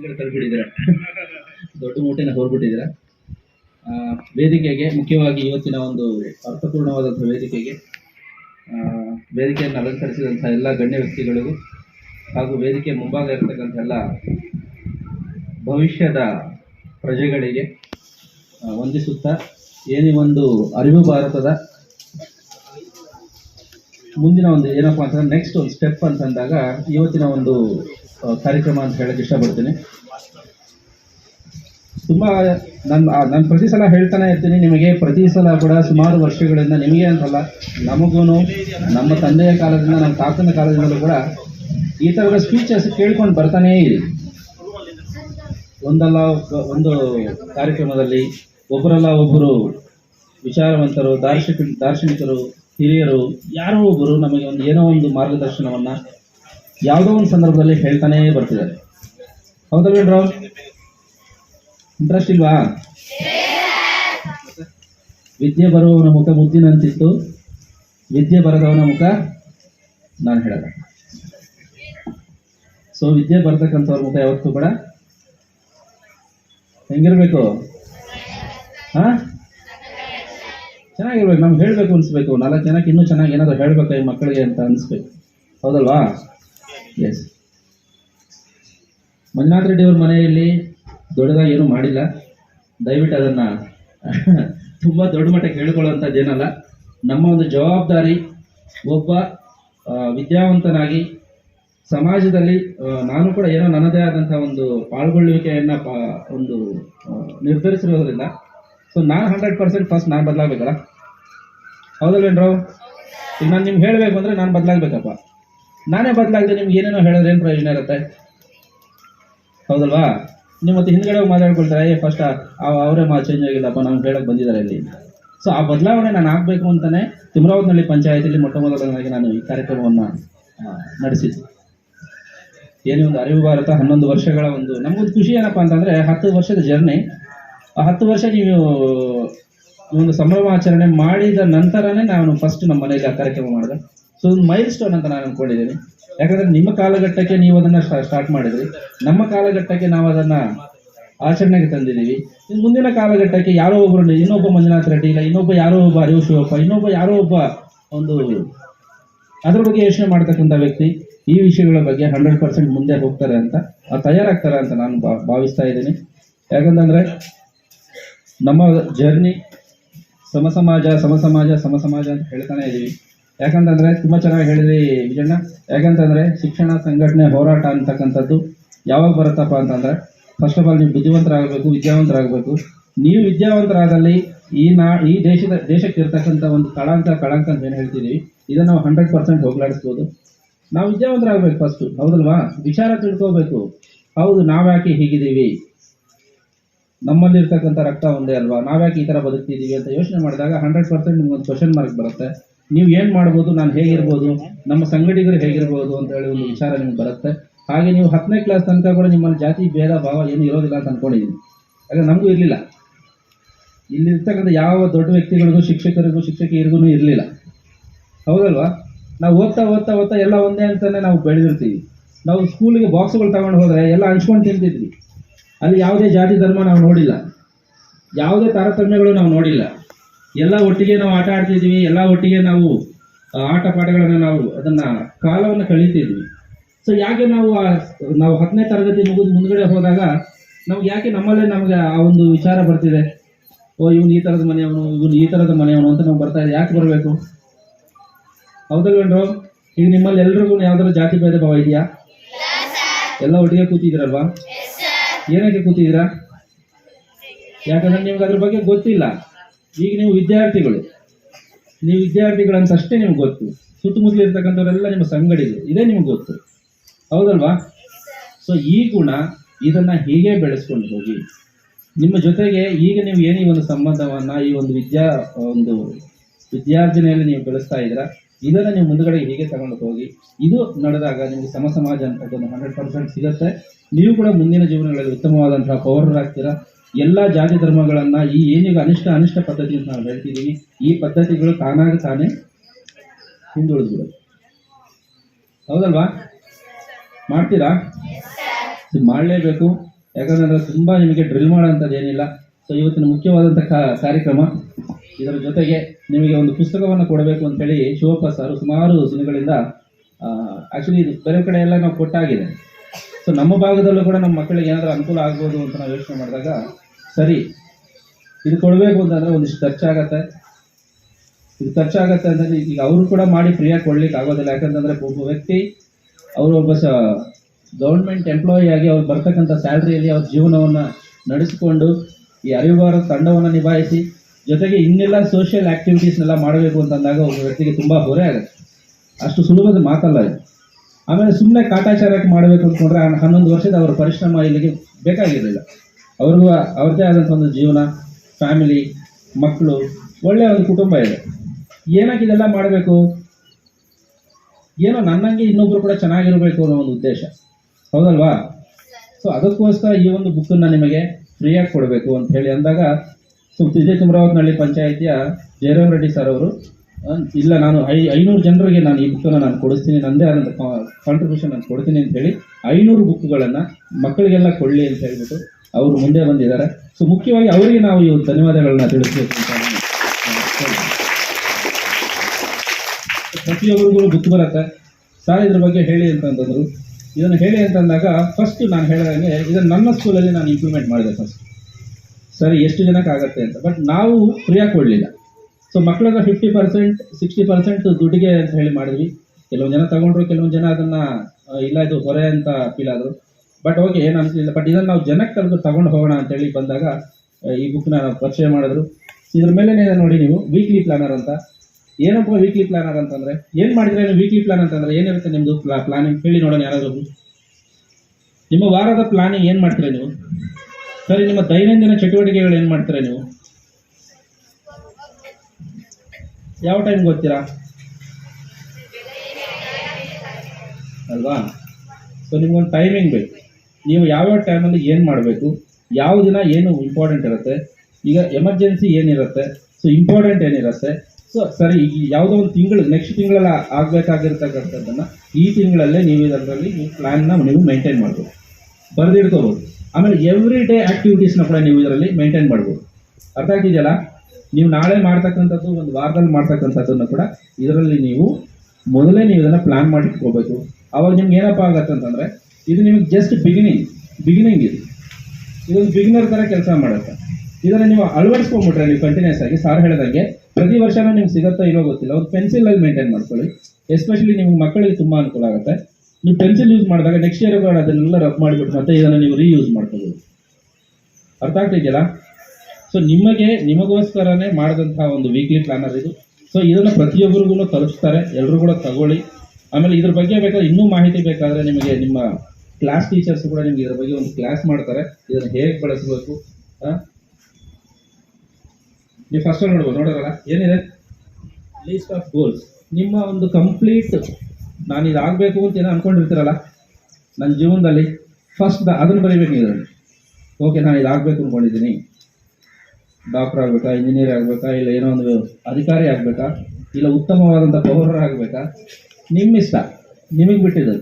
ಹಿಂಗಡೆ ತಳ್ಬಿಟ್ಟಿದ್ದೀರ ದೊಡ್ಡ ಮೂಟೆನ ಹೊರ್ಬಿಟ್ಟಿದ್ದೀರ ವೇದಿಕೆಗೆ ಮುಖ್ಯವಾಗಿ ಇವತ್ತಿನ ಒಂದು ಅರ್ಥಪೂರ್ಣವಾದಂಥ ವೇದಿಕೆಗೆ ವೇದಿಕೆಯನ್ನು ಅಲಂಕರಿಸಿದಂಥ ಎಲ್ಲ ಗಣ್ಯ ವ್ಯಕ್ತಿಗಳಿಗೂ ಹಾಗೂ ವೇದಿಕೆ ಮುಂಭಾಗ ಇರತಕ್ಕಂಥ ಎಲ್ಲ ಭವಿಷ್ಯದ ಪ್ರಜೆಗಳಿಗೆ ವಂದಿಸುತ್ತಾ ಏನೇ ಒಂದು ಅರಿವು ಭಾರತದ, ಮುಂದಿನ ಒಂದು ಏನಪ್ಪಾ ಅಂತಂದ್ರೆ ನೆಕ್ಸ್ಟ್ ಒಂದು ಸ್ಟೆಪ್ ಅಂತಂದಾಗ ಇವತ್ತಿನ ಒಂದು ಕಾರ್ಯಕ್ರಮ ಅಂತ ಹೇಳಕ್ ಇಷ್ಟಪಡ್ತೀನಿ. ತುಂಬಾ ನನ್ನ ನಾನು ಪ್ರತಿ ಸಲ ಹೇಳ್ತಾನೆ ಇರ್ತೀನಿ, ನಿಮಗೆ ಪ್ರತಿ ಸಲ ಕೂಡ ಸುಮಾರು ವರ್ಷಗಳಿಂದ ನಿಮಗೆ ಅಂತಲ್ಲ ನಮಗೂ ನಮ್ಮ ತಂದೆಯ ಕಾಲದಿಂದ, ನಮ್ಮ ತಾತನ ಕಾಲದಿಂದಲೂ ಕೂಡ ಈ ಥರದ ಸ್ಪೀಚಸ್ ಕೇಳ್ಕೊಂಡು ಬರ್ತಾನೇ ಇದೆ ಒಂದಲ್ಲ ಒಂದು ಕಾರ್ಯಕ್ರಮದಲ್ಲಿ ಒಬ್ಬರಲ್ಲ ಒಬ್ಬರು ವಿಚಾರವಂತರು, ದಾರ್ಶನಿಕ, ದಾರ್ಶನಿಕರು, ಹಿರಿಯರು, ಯಾರೋ ಒಬ್ಬರು ನಮಗೆ ಒಂದು ಏನೋ ಒಂದು ಮಾರ್ಗದರ್ಶನವನ್ನ ಯಾವುದೋ ಒಂದು ಸಂದರ್ಭದಲ್ಲಿ ಹೇಳ್ತಾನೇ ಬರ್ತಿದ್ದಾರೆ ಹೌದಾ ಬೇಡ್ರ ಇಂಟ್ರೆಸ್ಟ್ ಇಲ್ವಾ? ವಿದ್ಯೆ ಬರುವವನ ಮುಖ ಮುದ್ದಿನಂತಿತ್ತು. ವಿದ್ಯೆ ಬರದವನ ಮುಖ ನಾನು ಹೇಳಲ್ಲ. ಸೊ ವಿದ್ಯೆ ಬರ್ತಕ್ಕಂಥವ್ರ ಮುಖ ಯಾವತ್ತೂ ಬೇಡ. ಹೆಂಗಿರ್ಬೇಕು? ಹಾ? ಚೆನ್ನಾಗಿರ್ಬೇಕು, ನಮ್ಗೆ ಹೇಳ್ಬೇಕು ಅನ್ಸ್ಬೇಕು. ನಾಲ್ಕು ಜನಕ್ಕೆ ಇನ್ನೂ ಚೆನ್ನಾಗಿ ಏನಾದ್ರು ಹೇಳ್ಬೇಕು ಈ ಮಕ್ಕಳಿಗೆ ಅಂತ ಅನ್ಸ್ಬೇಕು. ಹೌದಲ್ವಾ? ಎಸ್ ಮಂಜುನಾಥ್ ರೆಡ್ಡಿ ಅವ್ರ ಮನೆಯಲ್ಲಿ ದೊಡ್ಡದಾಗಿ ಏನೂ ಮಾಡಿಲ್ಲ. ದಯವಿಟ್ಟು ಅದನ್ನ ತುಂಬಾ ದೊಡ್ಡ ಮಟ್ಟಕ್ಕೆ ಹೇಳಿಕೊಳ್ಳುವಂತ ಏನಲ್ಲ. ನಮ್ಮ ಒಂದು ಜವಾಬ್ದಾರಿ ಒಬ್ಬ ವಿದ್ಯಾವಂತನಾಗಿ ಸಮಾಜದಲ್ಲಿ ನಾನು ಕೂಡ ಏನೋ ನನ್ನದೇ ಆದಂಥ ಒಂದು ಪಾಲ್ಗೊಳ್ಳುವಿಕೆಯನ್ನು ಪಾ- ಒಂದು ನಿರ್ಧರಿಸಿರೋದ್ರಿಂದ ಸೊ ನಾನು ಹಂಡ್ರೆಡ್ ಪರ್ಸೆಂಟ್ ಫಸ್ಟ್ ನಾನು ಬದಲಾಗಬೇಕಲ್ಲ. ಹೌದಲ್ವೇನ್ರಾವ್ ಈಗ ನಾನು ನಿಮ್ಗೆ ಹೇಳಬೇಕು ಅಂದ್ರೆ ನಾನು ಬದಲಾಗಬೇಕಪ್ಪ. ನಾನೇ ಬದಲಾಗದೆ ನಿಮ್ಗೆ ಏನೇನೋ ಹೇಳಿದ್ರೆ ಏನು ಪ್ರಯೋಜನ ಇರುತ್ತೆ? ಹೌದಲ್ವಾ? ನೀವು ಮತ್ತೆ ಹಿಂದ್ಗಡೆ ಮಾತಾಡ್ಕೊಳ್ತಾರೆ? ಏ ಫಸ್ಟ್ ಅವರೇ ಮಾ ಚೇಂಜ್ ಆಗಿಲ್ಲಪ್ಪ ನಮ್ಗೆ ಹೇಳಕ್ಕೆ ಬಂದಿದ್ದಾರೆ ಇಲ್ಲಿ. ಸೊ ಆ ಬದಲಾವಣೆ ನಾನು ಆಗಬೇಕು ಅಂತಲೇ ತಿಮ್ರಾವತ್ನಹಳ್ಳಿ ಪಂಚಾಯತಿಲಿ ಮೊಟ್ಟ ಮೊದಲನಾಗಿ ನಾನು ಈ ಕಾರ್ಯಕ್ರಮವನ್ನು ನಡೆಸಿದ್ದೆ. ಏನೇ ಒಂದು ಅರಿವು ಭಾರತ, ಹನ್ನೊಂದು ವರ್ಷಗಳ ಒಂದು, ನಮಗೊಂದು ಖುಷಿ ಏನಪ್ಪ ಅಂತಂದರೆ ಹತ್ತು ವರ್ಷದ ಜರ್ನಿ. ಆ ಹತ್ತು ವರ್ಷ ನೀವು ಒಂದು ಸಂಭ್ರಮಾಚರಣೆ ಮಾಡಿದ ನಂತರನೇ ನಾನು ಫಸ್ಟ್ ನಮ್ಮ ಮನೆಯಲ್ಲಿ ಆ ಕಾರ್ಯಕ್ರಮ ಮಾಡಿದೆ. ಸೊ ಒಂದು ಮೈಲ್ ಸ್ಟೋನ್ ಅಂತ ನಾನು ಅನ್ಕೊಂಡಿದ್ದೀನಿ. ಯಾಕಂದ್ರೆ ನಿಮ್ಮ ಕಾಲಘಟ್ಟಕ್ಕೆ ನೀವು ಅದನ್ನ ಸ್ಟಾರ್ಟ್ ಮಾಡಿದ್ರಿ. ನಮ್ಮ ಕಾಲಘಟ್ಟಕ್ಕೆ ನಾವು ಅದನ್ನ ಆಚರಣೆಗೆ ತಂದಿದ್ದೀವಿ. ಮುಂದಿನ ಕಾಲಘಟ್ಟಕ್ಕೆ ಯಾರೋ ಒಬ್ಬರು ಇನ್ನೊಬ್ಬ ಮಂಜುನಾಥ್ ರೆಡ್ಡಿ ಇಲ್ಲ, ಇನ್ನೊಬ್ಬ ಯಾರೋ ಒಬ್ಬ ಅರಿವು ಶಿವಪ್ಪ, ಇನ್ನೊಬ್ಬ ಯಾರೋ ಒಬ್ಬ ಒಂದು ಅದ್ರ ಬಗ್ಗೆ ಯೋಚನೆ ಮಾಡ್ತಕ್ಕಂಥ ವ್ಯಕ್ತಿ ಈ ವಿಷಯಗಳ ಬಗ್ಗೆ ಹಂಡ್ರೆಡ್ ಪರ್ಸೆಂಟ್ ಮುಂದೆ ಹೋಗ್ತಾರೆ ಅಂತ ತಯಾರಾಗ್ತಾರೆ ಅಂತ ನಾನು ಭಾವಿಸ್ತಾ ಇದ್ದೀನಿ. ಯಾಕಂತಂದ್ರೆ ನಮ್ಮ ಜರ್ನಿ ಸಮ, ಸಮಾಜ ಸಮ ಸಮಾಜ ಸಮ, ಸಮಾಜ ಅಂತ ಹೇಳ್ತಾನೆ ಇದೀವಿ. ಯಾಕಂತಂದ್ರೆ ತುಂಬಾ ಚೆನ್ನಾಗಿ ಹೇಳಿದ್ರಿ ವಿಜಯಣ್ಣ. ಯಾಕಂತಂದ್ರೆ ಶಿಕ್ಷಣ ಸಂಘಟನೆ ಹೋರಾಟ ಅಂತಕ್ಕಂಥದ್ದು ಯಾವಾಗ ಬರುತ್ತಪ್ಪ ಅಂತಂದ್ರೆ ಫಸ್ಟ್ ಆಫ್ ಆಲ್ ನೀವು ಬುದ್ಧಿವಂತರಾಗಬೇಕು, ವಿದ್ಯಾವಂತರಾಗಬೇಕು. ನೀವು ವಿದ್ಯಾವಂತರಾದಲ್ಲಿ ಈ ನಾ, ಈ ದೇಶದ ದೇಶಕ್ಕೆ ಇರ್ತಕ್ಕಂಥ ಒಂದು ಕಳಂಕ ಕಳಂಕ ಅಂತ ಏನು ಹೇಳ್ತೀವಿ ಇದನ್ನ ನಾವು ಹಂಡ್ರೆಡ್ ಪರ್ಸೆಂಟ್ ಹೋಗ್ಲಾಡಿಸ್ಬೋದು. ನಾವು ವಿದ್ಯಾವಂತರಾಗಬೇಕು ಫಸ್ಟ್ ಹೌದಲ್ವಾ? ವಿಚಾರ ತಿಳ್ಕೋಬೇಕು. ಹೌದು, ನಾವ್ಯಾಕೆ ಹೀಗಿದ್ದೀವಿ? ನಮ್ಮಲ್ಲಿರ್ತಕ್ಕಂಥ ರಕ್ತ ಒಂದೇ ಅಲ್ವಾ? ನಾವ್ಯಾಕೆ ಈ ಥರ ಬದುಕ್ತಿದ್ದೀವಿ ಅಂತ ಯೋಚನೆ ಮಾಡಿದಾಗ ಹಂಡ್ರೆಡ್ ಪರ್ಸೆಂಟ್ ನಿಮ್ಗೊಂದು ಕ್ವಶನ್ ಮಾರ್ಕ್ ಬರುತ್ತೆ. ನೀವು ಏನ್ ಮಾಡ್ಬೋದು, ನಾನು ಹೇಗಿರ್ಬೋದು, ನಮ್ಮ ಸಂಗಡಿಗರು ಹೇಗಿರ್ಬೋದು ಅಂತ ಹೇಳಿ ಒಂದು ವಿಚಾರ ನಿಮ್ಗೆ ಬರುತ್ತೆ. ಹಾಗೆ ನೀವು ಹತ್ತನೇ ಕ್ಲಾಸ್ ತನಕ ಕೂಡ ನಿಮ್ಮಲ್ಲಿ ಜಾತಿ ಭೇದ ಭಾವ ಏನು ಇರೋದಿಲ್ಲ ಅಂತ ಅನ್ಕೊಂಡಿದ್ದೀನಿ ಯಾಕಂದ್ರೆ ನಮಗೂ ಇರಲಿಲ್ಲ. ಇಲ್ಲಿರ್ತಕ್ಕಂಥ ಯಾವ ದೊಡ್ಡ ವ್ಯಕ್ತಿಗಳಿಗೂ, ಶಿಕ್ಷಕರಿಗೂ, ಶಿಕ್ಷಕಿಯರಿಗೂ ಇರಲಿಲ್ಲ. ಹೌದಲ್ವಾ? ನಾವು ಓದ್ತಾ ಓದ್ತಾ ಓದ್ತಾ ಎಲ್ಲ ಒಂದೇ ಅಂತಲೇ ನಾವು ಬೆಳೆದಿರ್ತೀವಿ. ನಾವು ಸ್ಕೂಲಿಗೆ ಬಾಕ್ಸ್ಗಳು ತಗೊಂಡು ಹೋದರೆ ಎಲ್ಲ ಹಂಚ್ಕೊಂಡು ತಿಂತಿದ್ವಿ. ಅಲ್ಲಿ ಯಾವುದೇ ಜಾತಿ, ಧರ್ಮ ನಾವು ನೋಡಿಲ್ಲ. ಯಾವುದೇ ತಾರತಮ್ಯಗಳು ನಾವು ನೋಡಿಲ್ಲ. ಎಲ್ಲ ಒಟ್ಟಿಗೆ ನಾವು ಆಟ ಆಡ್ತಿದ್ವಿ ಎಲ್ಲ ಒಟ್ಟಿಗೆ ನಾವು ಆಟ ಪಾಠಗಳನ್ನು ನಾವು ಅದನ್ನ ಕಾಲವನ್ನು ಕಳೀತಿದ್ವಿ. ಸೊ ಯಾಕೆ ನಾವು ನಾವು ಹತ್ತನೇ ತರಗತಿ ಮುಗಿದು ಮುಂದ್ಗಡೆ ಹೋದಾಗ ನಮ್ಗೆ ಯಾಕೆ ನಮ್ಮಲ್ಲೇ ನಮ್ಗೆ ಆ ಒಂದು ವಿಚಾರ ಬರ್ತಿದೆ? ಓ ಇವನು ಈ ತರದ ಮನೆಯವನು ಇವನು ಈ ತರದ ಮನೆಯವನು ಅಂತ ನಾವು ಬರ್ತಾ ಇದೆ. ಯಾಕೆ ಬರಬೇಕು? ಹೌದಲ್ವೇನ್ರು ಈಗ ನಿಮ್ಮಲ್ಲಿ ಎಲ್ರಿಗೂ ಯಾವ್ದಾದ್ರು ಜಾತಿ ಭೇದ ಭಾವ ಇದೆಯಾ? ಎಲ್ಲ ಒಟ್ಟಿಗೆ ಕೂತಿದ್ದೀರಲ್ವಾ? ಏನಕ್ಕೆ ಕೂತಿದ್ದೀರಾ? ಯಾಕಂದ್ರೆ ನಿಮ್ಗೆ ಅದ್ರ ಬಗ್ಗೆ ಗೊತ್ತಿಲ್ಲ. ಈಗ ನೀವು ವಿದ್ಯಾರ್ಥಿಗಳು. ನೀವು ವಿದ್ಯಾರ್ಥಿಗಳಂತ ಅಷ್ಟೇ ನಿಮ್ಗೆ ಗೊತ್ತು. ಸುತ್ತಮುತ್ತಲು ಇರ್ತಕ್ಕಂಥವರೆಲ್ಲ ನಿಮ್ಮ ಸಂಗಡಿಗಳು ಇದೇ ನಿಮ್ಗೆ ಗೊತ್ತು. ಹೌದಲ್ವಾ? ಸೊ ಈ ಗುಣ ಇದನ್ನ ಹೀಗೆ ಬೆಳೆಸ್ಕೊಂಡು ಹೋಗಿ, ನಿಮ್ಮ ಜೊತೆಗೆ ಈಗ ನೀವು ಏನು ಈ ಒಂದು ಸಂಬಂಧವನ್ನ, ಈ ಒಂದು ವಿದ್ಯಾ, ಒಂದು ವಿದ್ಯಾರ್ಜನೆಯಲ್ಲಿ ನೀವು ಬೆಳೆಸ್ತಾ ಇದ್ದೀರಾ, ಇದನ್ನ ನೀವು ಮುಂದುಗಡೆ ಹೀಗೆ ತಗೊಂಡು ಹೋಗಿ, ಇದು ನಡೆದಾಗ ನಿಮಗೆ ಸಮ ಸಮಾಜ ಒಂದು ಹಂಡ್ರೆಡ್ ಪರ್ಸೆಂಟ್ ಸಿಗುತ್ತೆ. ನೀವು ಕೂಡ ಮುಂದಿನ ಜೀವನಗಳಲ್ಲಿ ಉತ್ತಮವಾದಂತಹ ಪೌರರಾಗ್ತೀರಾ? ಎಲ್ಲ ಜಾತಿ ಧರ್ಮಗಳನ್ನ ಈ ಏನೀಗ ಅನಿಷ್ಟ ಅನಿಷ್ಟ ಪದ್ಧತಿ ಅಂತ ನಾವು ಹೇಳ್ತಿದ್ದೀವಿ ಈ ಪದ್ಧತಿಗಳು ತಾನಾಗ ತಾನೇ ಹಿಂದುಳಿದು ಬಿಡುತ್ತೆ ಹೌದಲ್ವಾ? ಮಾಡ್ತೀರಾ? ಮಾಡಲೇಬೇಕು. ಯಾಕಂದ್ರೆ ತುಂಬಾ ನಿಮಗೆ ಡ್ರಿಲ್ ಮಾಡೋಂಥದ್ದು ಏನಿಲ್ಲ. ಸೊ ಇವತ್ತಿನ ಮುಖ್ಯವಾದಂಥ ಕಾರ್ಯಕ್ರಮ, ಇದರ ಜೊತೆಗೆ ನಿಮಗೆ ಒಂದು ಪುಸ್ತಕವನ್ನು ಕೊಡಬೇಕು ಅಂತೇಳಿ ಶಿವಪ್ಪ ಸರ್ ಸುಮಾರು ದಿನಗಳಿಂದ ಆಕ್ಚುಲಿ ಇದು ಬೇರೆ ಕಡೆ ಎಲ್ಲ ನಾವು ಕೊಟ್ಟಾಗಿದೆ. ಸೊ ನಮ್ಮ ಭಾಗದಲ್ಲೂ ಕೂಡ ನಮ್ಮ ಮಕ್ಕಳಿಗೆ ಏನಾದರೂ ಅನುಕೂಲ ಆಗ್ಬೋದು ಅಂತ ನಾವು ಯೋಚನೆ ಮಾಡಿದಾಗ, ಸರಿ, ಇದು ಕೊಡಬೇಕು ಅಂತಂದರೆ ಒಂದಿಷ್ಟು ಖರ್ಚಾಗತ್ತೆ. ಇದು ಖರ್ಚಾಗತ್ತೆ ಅಂದ್ರೆ ಈಗ ಅವರು ಕೂಡ ಮಾಡಿ ಫ್ರೀಯಾಗಿ ಕೊಡ್ಲಿಕ್ಕೆ ಆಗೋದಿಲ್ಲ. ಯಾಕಂತಂದರೆ ಒಬ್ಬ ವ್ಯಕ್ತಿ, ಅವರು ಒಬ್ಬ ಸ ಗೌರ್ಮೆಂಟ್ ಎಂಪ್ಲಾಯಿ ಆಗಿ ಅವ್ರು ಬರ್ತಕ್ಕಂಥ ಸ್ಯಾಲ್ರಿಯಲ್ಲಿ ಅವ್ರ ಜೀವನವನ್ನ ನಡೆಸಿಕೊಂಡು ಈ ಅರಿವಾರ ತಂಡವನ್ನು ನಿಭಾಯಿಸಿ, ಜೊತೆಗೆ ಇನ್ನೆಲ್ಲ ಸೋಷಿಯಲ್ ಆಕ್ಟಿವಿಟೀಸ್ನೆಲ್ಲ ಮಾಡಬೇಕು ಅಂತಂದಾಗ ಒಬ್ಬ ವ್ಯಕ್ತಿಗೆ ತುಂಬಾ ಹೊರೆ ಆಗುತ್ತೆ. ಅಷ್ಟು ಸುಲಭದ ಮಾತಲ್ಲ ಇದು. ಆಮೇಲೆ ಸುಮ್ಮನೆ ಕಾಟಾಚಾರಕ್ಕೆ ಮಾಡಬೇಕು ಅಂದ್ಕೊಂಡ್ರೆ ಹನ್ನೊಂದು ವರ್ಷದ ಅವರ ಪರಿಶ್ರಮ ಇಲ್ಲಿಗೆ ಬೇಕಾಗಿರಲಿಲ್ಲ. ಅವ್ರಿಗೂ ಅವ್ರದ್ದೇ ಆದಂಥ ಒಂದು ಜೀವನ ಫ್ಯಾಮಿಲಿ ಮಕ್ಕಳು ಒಳ್ಳೆಯ ಒಂದು ಕುಟುಂಬ ಇದೆ. ಏನಕ್ಕೆ ಇದೆಲ್ಲ ಮಾಡಬೇಕು? ಏನೋ ನನ್ನಂಗೆ ಇನ್ನೊಬ್ರು ಕೂಡ ಚೆನ್ನಾಗಿರಬೇಕು ಅನ್ನೋ ಒಂದು ಉದ್ದೇಶ. ಹೌದಲ್ವಾ? ಸೊ ಅದಕ್ಕೋಸ್ಕರ ಈ ಒಂದು ಬುಕ್ಕನ್ನು ನಿಮಗೆ ಫ್ರೀಯಾಗಿ ಕೊಡಬೇಕು ಅಂತ ಹೇಳಿ ಅಂದಾಗ ಸೊ ಇದೇ ತುಮರಾವತಿನಹಳ್ಳಿ ಪಂಚಾಯಿತಿಯ ಜಯರಾಮ್ ರೆಡ್ಡಿ ಸರ್ ಅವರು ಇಲ್ಲ, ನಾನು ಐ, ಐನೂರು ಜನರಿಗೆ ನಾನು ಈ ಬುಕ್ಕನ್ನು ನಾನು ಕೊಡಿಸ್ತೀನಿ. ನನ್ನದೇ ಆದಂಥ ಕಾಂಟ್ರಿಬ್ಯೂಷನ್ ನಾನು ಕೊಡ್ತೀನಿ ಅಂತ ಹೇಳಿ ಐನೂರು ಬುಕ್ಗಳನ್ನು ಮಕ್ಕಳಿಗೆಲ್ಲ ಕೊಡಲಿ ಅಂತ ಹೇಳ್ಬಿಟ್ಟು ಅವರು ಮುಂದೆ ಬಂದಿದ್ದಾರೆ. ಸೊ ಮುಖ್ಯವಾಗಿ ಅವರಿಗೆ ನಾವು ಈ ಧನ್ಯವಾದಗಳನ್ನ ತಿಳಿಸ್ಬೇಕು ಅಂತ. ಪ್ರತಿಯೊಬ್ಬರಿಗೂ ಬುಕ್ ಬರುತ್ತೆ. ಸರ್, ಇದ್ರ ಬಗ್ಗೆ ಹೇಳಿ ಅಂತಂದ್ರು. ಇದನ್ನು ಹೇಳಿ ಅಂತಂದಾಗ ಫಸ್ಟ್ ನಾನು ಹೇಳಿದಂಗೆ ಇದನ್ನು ನನ್ನ ಸ್ಕೂಲಲ್ಲಿ ನಾನು ಇಂಪ್ಲಿಮೆಂಟ್ ಮಾಡಿದೆ ಫಸ್ಟ್ ಸರಿ, ಎಷ್ಟು ಜನಕ್ಕೆ ಆಗತ್ತೆ ಅಂತ. ಬಟ್ ನಾವು ಫ್ರೀಯಾಗಿ ಕೊಡಲಿಲ್ಲ. ಸೊ ಮಕ್ಕಳಿಗೆ ಫಿಫ್ಟಿ ಪರ್ಸೆಂಟ್ ಸಿಕ್ಸ್ಟಿ ಪರ್ಸೆಂಟ್ ದುಡ್ಡಿಗೆ ಅಂತ ಹೇಳಿ ಮಾಡಿದ್ವಿ. ಕೆಲವೊಂದು ಜನ ತಗೊಂಡ್ರು, ಕೆಲವೊಂದು ಜನ ಅದನ್ನ ಇಲ್ಲ, ಇದು ಹೊರೆ ಅಂತ ಫೀಲ್ ಆದರು. ಬಟ್ ಓಕೆ ಏನು ಅನಿಸಲಿಲ್ಲ ಬಟ್ ಇದನ್ನು ನಾವು ಜನಕ್ಕೆ ಕರೆದು ತಗೊಂಡು ಹೋಗೋಣ ಅಂತೇಳಿ ಬಂದಾಗ ಈ ಬುಕ್ನ ಪರಿಚಯ ಮಾಡಿದ್ರು. ಇದ್ರ ಮೇಲೆ ನೋಡಿ ನೀವು ವೀಕ್ಲಿ ಪ್ಲಾನರ್ ಅಂತ. ಏನಪ್ಪ ವೀಕ್ಲಿ ಪ್ಲಾನರ್ ಅಂತಂದ್ರೆ, ಏನ್ ಮಾಡಿದ್ರೆ ವೀಕ್ಲಿ ಪ್ಲಾನ್ ಅಂತಂದ್ರೆ ಏನಿರುತ್ತೆ ನಿಮ್ದು ಪ್ಲಾನಿಂಗ್ ಹೇಳಿ ನೋಡೋಣ ಯಾರಾದರೂ. ನಿಮ್ಮ ವಾರದ ಪ್ಲಾನಿಂಗ್ ಏನ್ ಮಾಡ್ತೀರಾ ನೀವು? ಸರಿ, ನಿಮ್ಮ ದೈನಂದಿನ ಚಟುವಟಿಕೆಗಳು ಏನ್ ಮಾಡ್ತೀರಾ ನೀವು? ಯಾವ ಟೈಮ್ ಗೊತ್ತೀರಾ ಅಲ್ವಾ? ಸೊ ನಿಮ್ಗೊಂದು ಟೈಮಿಂಗ್ ಬೇಕು. ನೀವು ಯಾವ್ಯಾವ ಟೈಮಲ್ಲಿ ಏನು ಮಾಡಬೇಕು, ಯಾವ ದಿನ ಏನು ಇಂಪಾರ್ಟೆಂಟ್ ಇರುತ್ತೆ, ಈಗ ಎಮರ್ಜೆನ್ಸಿ ಏನಿರುತ್ತೆ ಸೊ ಇಂಪಾರ್ಟೆಂಟ್ ಏನಿರುತ್ತೆ ಸೊ ಸರಿ ಯಾವುದೋ ಒಂದು ತಿಂಗಳು ನೆಕ್ಸ್ಟ್ ತಿಂಗಳಲ್ಲಿ ಆಗಬೇಕಾಗಿರ್ತಕ್ಕಂಥದ್ದನ್ನು, ಈ ತಿಂಗಳಲ್ಲೇ ನೀವು ಇದರಲ್ಲಿ ನೀವು ಪ್ಲ್ಯಾನ್ನ ನೀವು ಮೇಂಟೈನ್ ಮಾಡ್ಬೋದು. ಬರೆದಿಡ್ಕೋಬೋದು ಆಮೇಲೆ ಎವ್ರಿ ಡೇ ಆ್ಯಕ್ಟಿವಿಟೀಸ್ನ ಕೂಡ ನೀವು ಇದರಲ್ಲಿ ಮೇಂಟೈನ್ ಮಾಡ್ಬೋದು. ಅರ್ಥ ಆಗ್ತಿದೆಯಲ್ಲ? ನೀವು ನಾಳೆ ಮಾಡ್ತಕ್ಕಂಥದ್ದು, ಒಂದು ವಾರದಲ್ಲಿ ಮಾಡ್ತಕ್ಕಂಥದ್ದನ್ನು ಕೂಡ ಇದರಲ್ಲಿ ನೀವು ಮೊದಲೇ ನೀವು ಇದನ್ನು ಪ್ಲಾನ್ ಮಾಡಿ ಇಟ್ಕೋಬೇಕು. ಅವಾಗ ನಿಮ್ಗೆ ಏನಪ್ಪ ಆಗತ್ತೆ ಅಂತಂದ್ರೆ, ಇದು ನಿಮಗೆ ಜಸ್ಟ್ ಬಿಗಿನಿಂಗ್ ಬಿಗಿನಿಂಗ್ ಇದು. ಇದೊಂದು ಬಿಗಿನರ್ ಥರ ಕೆಲಸ ಮಾಡುತ್ತೆ. ಇದನ್ನು ನೀವು ಅಳವಡಿಸ್ಕೊಂಡ್ಬಿಟ್ರೆ ನೀವು ಕಂಟಿನ್ಯೂಸ್ ಆಗಿ ಸಾರ್ ಹೇಳಿದಂಗೆ ಪ್ರತಿ ವರ್ಷನೂ ನಿಮ್ಗೆ ಸಿಗುತ್ತೋ ಇರೋ ಗೊತ್ತಿಲ್ಲ. ಒಂದು ಪೆನ್ಸಿಲ್ ಅಲ್ಲಿ ಮೇಂಟೈನ್ ಮಾಡ್ಕೊಳ್ಳಿ. ಎಸ್ಪೆಷಲಿ ನಿಮ್ಗೆ ಮಕ್ಕಳಿಗೆ ತುಂಬಾ ಅನುಕೂಲ ಆಗುತ್ತೆ. ನೀವು ಪೆನ್ಸಿಲ್ ಯೂಸ್ ಮಾಡಿದಾಗ ನೆಕ್ಸ್ಟ್ ಇಯರ್ ಅದನ್ನೆಲ್ಲ ರಬ್ ಮಾಡಿಬಿಟ್ಟು ಮತ್ತೆ ಇದನ್ನು ನೀವು ರೀಯೂಸ್ ಮಾಡ್ಕೋಬೋದು. ಅರ್ಥ ಆಗ್ತಿದೆಯಲ್ಲ ಸೊ ನಿಮಗೆ, ನಿಮಗೋಸ್ಕರನೇ ಮಾಡಿದಂತಹ ಒಂದು ವೀಕ್ಲಿ ಪ್ಲಾನರ್ ಇದು. ಸೊ ಇದನ್ನು ಪ್ರತಿಯೊಬ್ಬರಿಗೂ ತಲುಪಿಸ್ತಾರೆ ಎಲ್ಲರೂ ಕೂಡ ತಗೊಳ್ಳಿ. ಆಮೇಲೆ ಇದ್ರ ಬಗ್ಗೆ ಬೇಕಾದ್ರೆ ಇನ್ನೂ ಮಾಹಿತಿ ಬೇಕಾದ್ರೆ ನಿಮಗೆ ನಿಮ್ಮ ಕ್ಲಾಸ್ ಟೀಚರ್ಸ್ ಕೂಡ ನಿಮ್ಗೆ ಇದ್ರ ಬಗ್ಗೆ ಒಂದು ಕ್ಲಾಸ್ ಮಾಡ್ತಾರೆ. ಇದನ್ನು ಹೇಗೆ ಬಳಸಬೇಕು ನೀವು ಫಸ್ಟ್ ನೋಡ್ಬೋದು ನೋಡೋರಲ್ಲ ಏನಿದೆ? ಲೀಸ್ಟ್ ಆಫ್ ಗೋಲ್ಸ್ ನಿಮ್ಮ ಒಂದು ಕಂಪ್ಲೀಟ್ ನಾನು ಇದಾಗಬೇಕು ಅಂತ ಏನೋ ಅಂದ್ಕೊಂಡಿರ್ತೀರಲ್ಲ ನನ್ನ ಜೀವನದಲ್ಲಿ ಫಸ್ಟ್ ಅದನ್ನು ಬರೀಬೇಕು ಇದರಲ್ಲಿ ಓಕೆ ನಾನು ಇದಾಗಬೇಕು ಅಂದ್ಕೊಂಡಿದ್ದೀನಿ ಡಾಕ್ಟರ್ ಆಗ್ಬೇಕಾ, ಇಂಜಿನಿಯರ್ ಆಗ್ಬೇಕಾ, ಇಲ್ಲ ಏನೋ ಒಂದು ಅಧಿಕಾರಿ ಆಗಬೇಕಾ, ಇಲ್ಲ ಉತ್ತಮವಾದಂಥ ಪೌರರ ಆಗ್ಬೇಕಾ ನಿಮ್ಮ ಇಷ್ಟ ನಿಮಗೆ ಬಿಟ್ಟಿದ್ದು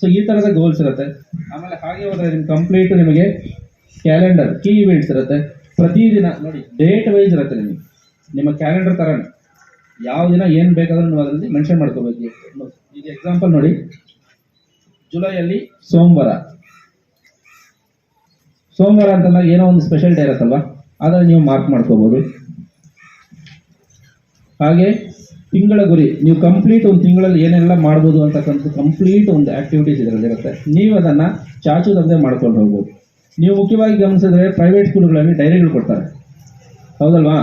ಸೊ ಈ ಥರದ ಗೋಲ್ಸ್ ಇರುತ್ತೆ. ಆಮೇಲೆ ಹಾಗೆ ಹೋದರೆ ನಿಮ್ಮ ಕಂಪ್ಲೀಟ್ ನಿಮಗೆ ಕ್ಯಾಲೆಂಡರ್ ಕೀ ಇವೆಂಟ್ಸ್ ಇರುತ್ತೆ. ಪ್ರತಿದಿನ, ನೋಡಿ ಡೇಟ್ ವೈಸ್ ಇರುತ್ತೆ ನಿಮಗೆ. ನಿಮ್ಮ ಕ್ಯಾಲೆಂಡರ್ ಥರನೇ ಯಾವ ದಿನ ಏನು ಬೇಕಾದರೂ ನೀವು ಅದರಲ್ಲಿ ಮೆನ್ಷನ್ ಮಾಡ್ಕೋಬೇಕು. ಈಗ ಎಕ್ಸಾಂಪಲ್ ನೋಡಿ, ಜುಲೈಯಲ್ಲಿ ಸೋಮವಾರ. ಸೋಮವಾರ ಅಂತಂದಾಗ ಏನೋ ಒಂದು ಸ್ಪೆಷಲ್ ಡೇ ಇರುತ್ತಲ್ವಾ? ಅದನ್ನು ನೀವು ಮಾರ್ಕ್ ಮಾಡ್ಕೋಬೋದು. ಹಾಗೆ ತಿಂಗಳ ಗುರಿ, ನೀವು ಕಂಪ್ಲೀಟ್ ಒಂದು ತಿಂಗಳಲ್ಲಿ ಏನೆಲ್ಲ ಮಾಡ್ಬೋದು ಅಂತಕ್ಕಂಥ ಕಂಪ್ಲೀಟ್ ಒಂದು ಆಕ್ಟಿವಿಟೀಸ್ ಇದರಲ್ಲಿ ಇರುತ್ತೆ. ನೀವು ಅದನ್ನು ಚಾಚುದಂತೆ ಮಾಡ್ಕೊಂಡು ಹೋಗ್ಬೋದು. ನೀವು ಮುಖ್ಯವಾಗಿ ಗಮನಿಸಿದ್ರೆ ಪ್ರೈವೇಟ್ ಸ್ಕೂಲ್ಗಳಲ್ಲಿ ಡೈರಿಗಳು ಕೊಡ್ತಾರೆ. ಹೌದಲ್ವಾ?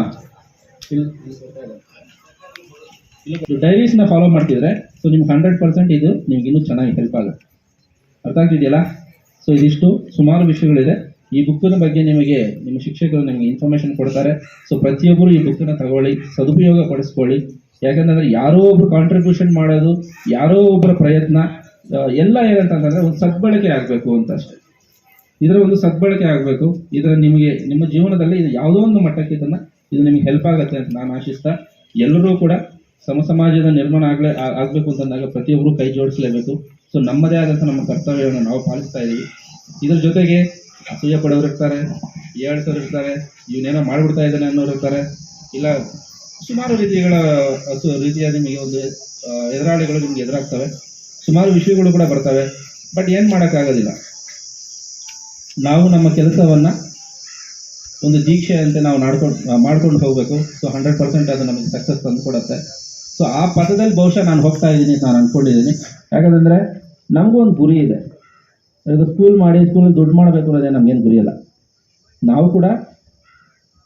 ಡೈರೀಸ್ನ ಫಾಲೋ ಮಾಡ್ತಿದ್ರೆ ಸೊ ನಿಮ್ಗೆ ಹಂಡ್ರೆಡ್ ಪರ್ಸೆಂಟ್ ಇದು ನಿಮ್ಗೆ ಇನ್ನೂ ಚೆನ್ನಾಗಿ ಹೆಲ್ಪ್ ಆಗುತ್ತೆ. ಅರ್ಥ ಆಗ್ತಿದೆಯಲ್ಲ? ಸೊ ಇದಿಷ್ಟು, ಸುಮಾರು ವಿಷಯಗಳಿದೆ. ಈ ಬುಕ್ಕಿನ ಬಗ್ಗೆ ನಿಮಗೆ, ನಿಮ್ಮ ಶಿಕ್ಷಕರು ನಿಮಗೆ ಇನ್ಫಾರ್ಮೇಶನ್ ಕೊಡ್ತಾರೆ. ಸೊ ಪ್ರತಿಯೊಬ್ಬರು ಈ ಬುಕ್ಕನ್ನು ತಗೊಳ್ಳಿ, ಸದುಪಯೋಗ ಪಡಿಸ್ಕೊಳ್ಳಿ. ಯಾಕಂತಂದ್ರೆ ಯಾರೋ ಒಬ್ರು ಕಾಂಟ್ರಿಬ್ಯೂಷನ್ ಮಾಡೋದು, ಯಾರೋ ಒಬ್ಬರ ಪ್ರಯತ್ನ ಎಲ್ಲ ಏನಂತಂದ್ರೆ ಒಂದು ಸದ್ಬಳಕೆ ಆಗಬೇಕು ಅಂತ ಅಷ್ಟೇ. ಇದರ ಒಂದು ಸದ್ಬಳಕೆ ಆಗಬೇಕು. ಇದರ ನಿಮಗೆ, ನಿಮ್ಮ ಜೀವನದಲ್ಲಿ ಇದು ಯಾವುದೋ ಒಂದು ಮಟ್ಟಕ್ಕೆ ಇದನ್ನ, ಇದು ನಿಮಗೆ ಹೆಲ್ಪ್ ಆಗುತ್ತೆ ಅಂತ ನಾನು ಆಶಿಸ್ತಾ, ಎಲ್ಲರೂ ಕೂಡ ಸಮ ಸಮಾಜದ ನಿರ್ಮಾಣ ಆಗಲೇ ಆಗ್ಬೇಕು ಅಂತಂದಾಗ ಪ್ರತಿಯೊಬ್ಬರು ಕೈ ಜೋಡಿಸಲೇಬೇಕು. ಸೊ ನಮ್ಮದೇ ಆದಂಥ ನಮ್ಮ ಕರ್ತವ್ಯವನ್ನು ನಾವು ಪಾಲಿಸ್ತಾ ಇದ್ದೀವಿ ಇದರ ಜೊತೆಗೆ ಅಸೂಯೆ ಪಡೋರು ಇರ್ತಾರೆ ಏಳ್ಸೋರು ಇರ್ತಾರೆ, ಇವನೇನೋ ಮಾಡ್ಬಿಡ್ತಾ ಇದ್ದಾನೆ ಅನ್ನೋರು ಇರ್ತಾರೆ. ಇಲ್ಲ, ಸುಮಾರು ರೀತಿಗಳ ಅಸು ರೀತಿಯ ನಿಮಗೆ ಒಂದು ಎದುರಾಳಿಗಳು ನಿಮ್ಗೆ ಎದುರಾಗ್ತವೆ. ಸುಮಾರು ವಿಷಯಗಳು ಕೂಡ ಬರ್ತವೆ. ಬಟ್ ಏನು ಮಾಡೋಕ್ಕಾಗೋದಿಲ್ಲ. ನಾವು ನಮ್ಮ ಕೆಲಸವನ್ನು ಒಂದು ದೀಕ್ಷೆ ಅಂತ ನಾವು ನಾಡ್ಕೊಂಡು ಮಾಡ್ಕೊಂಡು ಹೋಗಬೇಕು. ಸೊ, ಹಂಡ್ರೆಡ್ ಪರ್ಸೆಂಟ್ ಅದು ನಮಗೆ ಸಕ್ಸಸ್ ತಂದು ಕೊಡುತ್ತೆ. ಸೊ, ಆ ಪಥದಲ್ಲಿ ಬಹುಶಃ ನಾನು ಹೋಗ್ತಾ ಇದ್ದೀನಿ ನಾನು ಅಂದ್ಕೊಂಡಿದ್ದೀನಿ ಯಾಕಂತಂದರೆ, ನಮಗೂ ಒಂದು ಗುರಿ ಇದೆ. ಸ್ಕೂಲ್ ಮಾಡಿ ಸ್ಕೂಲಲ್ಲಿ ದುಡ್ಡು ಮಾಡಬೇಕು ಅನ್ನೋದೇ ನಮಗೇನು ಗುರಿಯಲ್ಲ ನಾವು ಕೂಡ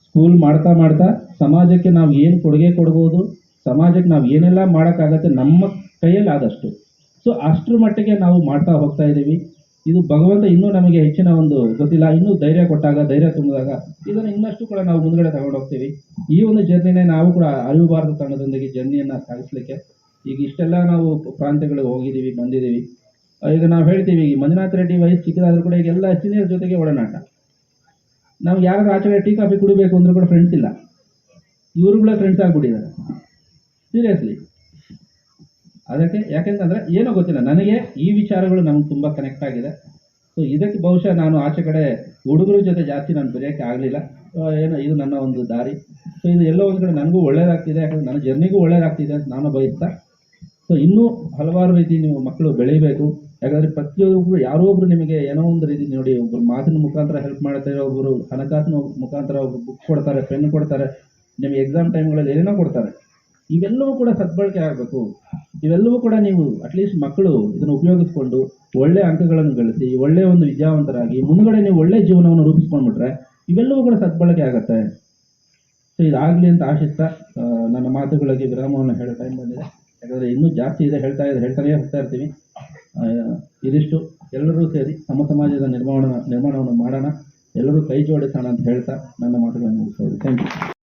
ಸ್ಕೂಲ್ ಮಾಡ್ತಾ ಮಾಡ್ತಾ ಸಮಾಜಕ್ಕೆ ನಾವು ಏನು ಕೊಡುಗೆ ಕೊಡ್ಬೋದು, ಸಮಾಜಕ್ಕೆ ನಾವು ಏನೆಲ್ಲ ಮಾಡೋಕ್ಕಾಗತ್ತೆ ನಮ್ಮ ಕೈಯಲ್ಲಿ ಆದಷ್ಟು. ಸೊ ಅಷ್ಟರ ಮಟ್ಟಿಗೆ ನಾವು ಮಾಡ್ತಾ ಹೋಗ್ತಾ ಇದ್ದೀವಿ. ಇದು ಭಗವಂತ ಇನ್ನೂ ನಮಗೆ ಹೆಚ್ಚಿನ ಒಂದು ಗೊತ್ತಿಲ್ಲ, ಇನ್ನೂ ಧೈರ್ಯ ಕೊಟ್ಟಾಗ, ಧೈರ್ಯ ತುಂಬಿದಾಗ ಇದನ್ನು ಇನ್ನಷ್ಟು ಕೂಡ ನಾವು ಮುಂದ್ಗಡೆ ತಗೊಂಡೋಗ್ತೀವಿ ಈ ಒಂದು ಜರ್ನಿನೇ ನಾವು ಕೂಡ ಅರಿವು ಭಾರತ ತಂಡದೊಂದಿಗೆ ಜರ್ನಿಯನ್ನು ಸಾಗಿಸ್ಲಿಕ್ಕೆ ಈಗ ಇಷ್ಟೆಲ್ಲ ನಾವು ಪ್ರಾಂತ್ಯಗಳಿಗೆ ಹೋಗಿದ್ದೀವಿ, ಬಂದಿದ್ದೀವಿ. ಈಗ ನಾವು ಹೇಳ್ತೀವಿ ಈಗ ಮಂಜುನಾಥ ರೆಡ್ಡಿ ವಯಸ್ಸು ಚಿಕ್ಕದಾದ್ರೂ ಕೂಡ ಈಗ ಎಲ್ಲ ಸೀನಿಯರ್ ಜೊತೆಗೆ ಒಡನಾಟ. ನಾವು ಯಾರು ಆಚೆ ಟೀ ಕಾಫಿ ಕುಡಿಬೇಕು ಅಂದ್ರೂ ಕೂಡ ಫ್ರೆಂಡ್ಸ್ ಇಲ್ಲ. ಇವರುಗಳ ಫ್ರೆಂಡ್ಸ್ ಆಗಿಬಿಟ್ಟಿದ್ದಾರೆ. ಸೀರಿಯಸ್ಲಿ ಅದಕ್ಕೆ ಯಾಕೆಂತಂದ್ರೆ ಏನೋ ಗೊತ್ತಿಲ್ಲ, ನನಗೆ ಈ ವಿಚಾರಗಳು ನಮ್ಗೆ ತುಂಬ ಕನೆಕ್ಟ್ ಆಗಿದೆ. ಸೊ ಇದಕ್ಕೆ ಬಹುಶಃ ನಾನು ಆಚೆ ಕಡೆ ಹುಡುಗರ ಜೊತೆ ಜಾಸ್ತಿ ನಾನು ಬೆರೆಯೋಕ್ಕೆ ಆಗಲಿಲ್ಲ. ಏನೋ ಇದು ನನ್ನ ಒಂದು ದಾರಿ. ಸೊ ಇದು ಎಲ್ಲೋ ಒಂದು ಕಡೆ ನನಗೂ ಒಳ್ಳೇದಾಗ್ತಿದೆ, ಯಾಕಂದ್ರೆ ನನ್ನ ಜರ್ನಿಗೂ ಒಳ್ಳೇದಾಗ್ತಿದೆ ಅಂತ ನಾನು ಬಯಸ್ತಾ. ಸೊ ಇನ್ನೂ ಹಲವಾರು ರೀತಿ ನೀವು ಮಕ್ಕಳು ಬೆಳಿಬೇಕು. ಯಾಕಂದರೆ ಪ್ರತಿಯೊಬ್ಬರು ಯಾರೋ ಒಬ್ರು ನಿಮಗೆ ಏನೋ ಒಂದು ರೀತಿ ನೋಡಿ ಒಬ್ಬರು ಮಾತಿನ ಮುಖಾಂತರ ಹೆಲ್ಪ್ ಮಾಡ್ತಾರೆ ಒಬ್ಬರು ಹಣಕಾಸಿನ ಮುಖಾಂತರ ಒಬ್ರು ಬುಕ್ ಕೊಡ್ತಾರೆ ಪೆನ್ ಕೊಡ್ತಾರೆ, ನಿಮಗೆ ಎಕ್ಸಾಮ್ ಟೈಮ್ಗಳಲ್ಲಿ ಏನೇನೋ ಕೊಡ್ತಾರೆ. ಇವೆಲ್ಲವೂ ಕೂಡ ಸದ್ಬಳಕೆ ಆಗಬೇಕು. ಇವೆಲ್ಲವೂ ಕೂಡ ನೀವು ಅಟ್ಲೀಸ್ಟ್ ಮಕ್ಕಳು ಇದನ್ನು ಉಪಯೋಗಿಸ್ಕೊಂಡು ಒಳ್ಳೆ ಅಂಕಗಳನ್ನು ಗಳಿಸಿ ಒಳ್ಳೆಯ ಒಂದು ವಿದ್ಯಾವಂತರಾಗಿ, ಮುಂದ್ಗಡೆ ನೀವು ಒಳ್ಳೆ ಜೀವನವನ್ನು ರೂಪಿಸ್ಕೊಂಡ್ಬಿಟ್ರೆ ಇವೆಲ್ಲವೂ ಕೂಡ ಸದ್ಬಳಕೆ ಆಗುತ್ತೆ. ಸೊ ಇದಾಗಲಿ ಅಂತ ಆಶಿಸ್ತಾ ನನ್ನ ಮಾತುಗಳಿಗೆ ವಿರಾಮವನ್ನು ಹೇಳೋ ಟೈಮ್ ಬಂದಿದೆ. ಯಾಕಂದರೆ ಇನ್ನೂ ಜಾಸ್ತಿ ಇದೆ ಹೇಳ್ತಾ ಇದೆ ಹೇಳ್ತಾನೇ ಹೋಗ್ತಾ ಇರ್ತೀವಿ. ಇದಿಷ್ಟು. ಎಲ್ಲರೂ ಸೇರಿ ಸಮ ಸಮಾಜದ ನಿರ್ಮಾಣ, ನಿರ್ಮಾಣವನ್ನು ಮಾಡೋಣ. ಎಲ್ಲರೂ ಕೈ ಜೋಡಿಸೋಣ ಅಂತ ಹೇಳ್ತಾ ನನ್ನ ಮಾತುಗಳನ್ನು ಮುಗಿಸೋದು ಥ್ಯಾಂಕ್ ಯು